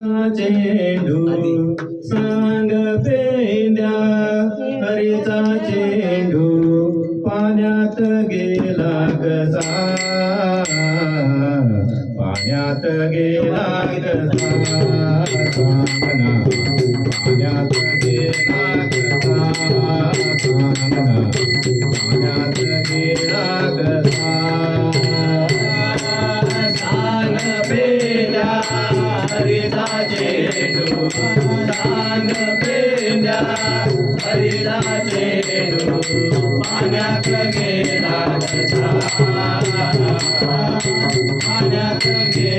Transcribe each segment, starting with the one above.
चेंडू सांगते द्या हरीचा चेंडू पाण्यात गेला कसा पाण्यात गेला कसा पाण्यात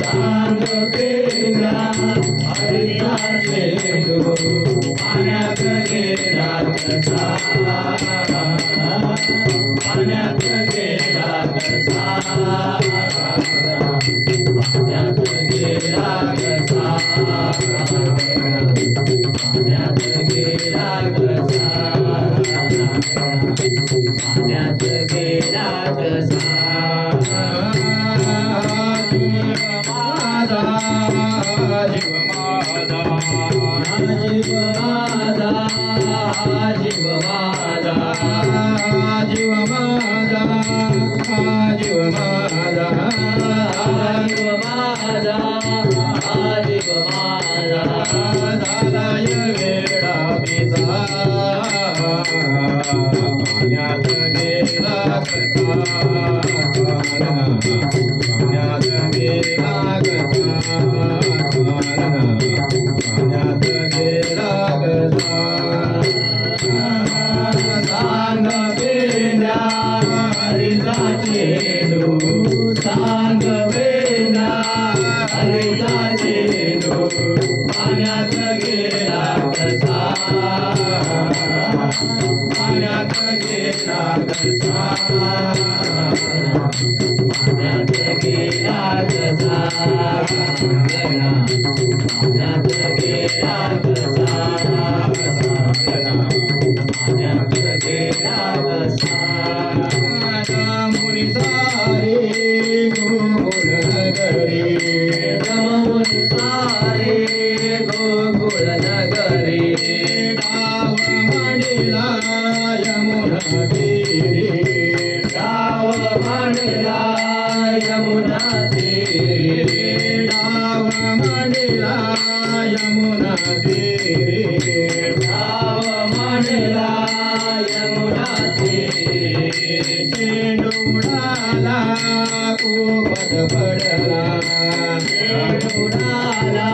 ಸಾಗತೆ झालाय वेळा पिता पाण्यात गेला कथा. पाण्यात गेला कथा. पाण्यात गेला कथा. सांग पेंड्या रिजाचे डोळ Senhor. डोडाला कोपद पडला डोडाला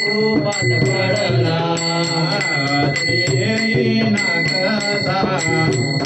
कोपद पडला ते नागसा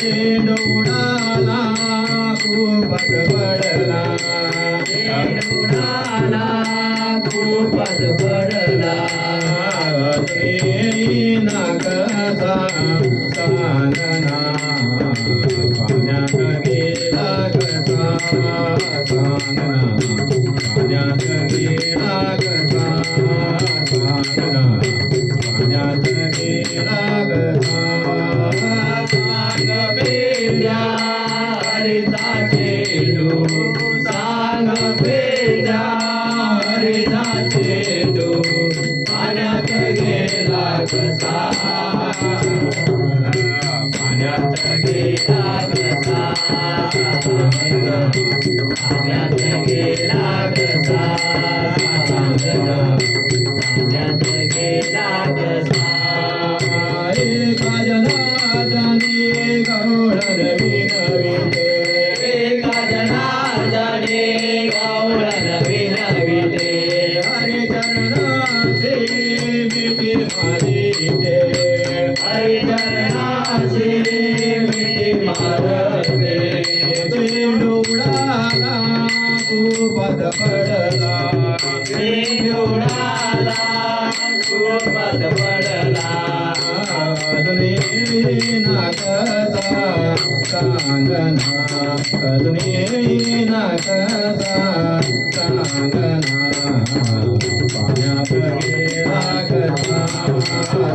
झेंडू उडाला खूपच पडला पावत पडला नागदा सांगना कदमी नागदा सांगना पाण्यात गेला कथा सांगना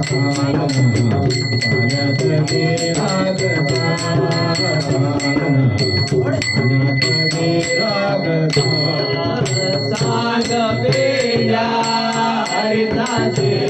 पाण्यात गेला कथा सांगना पाण्यात गेला कथा सांग पेड्या हरिताचे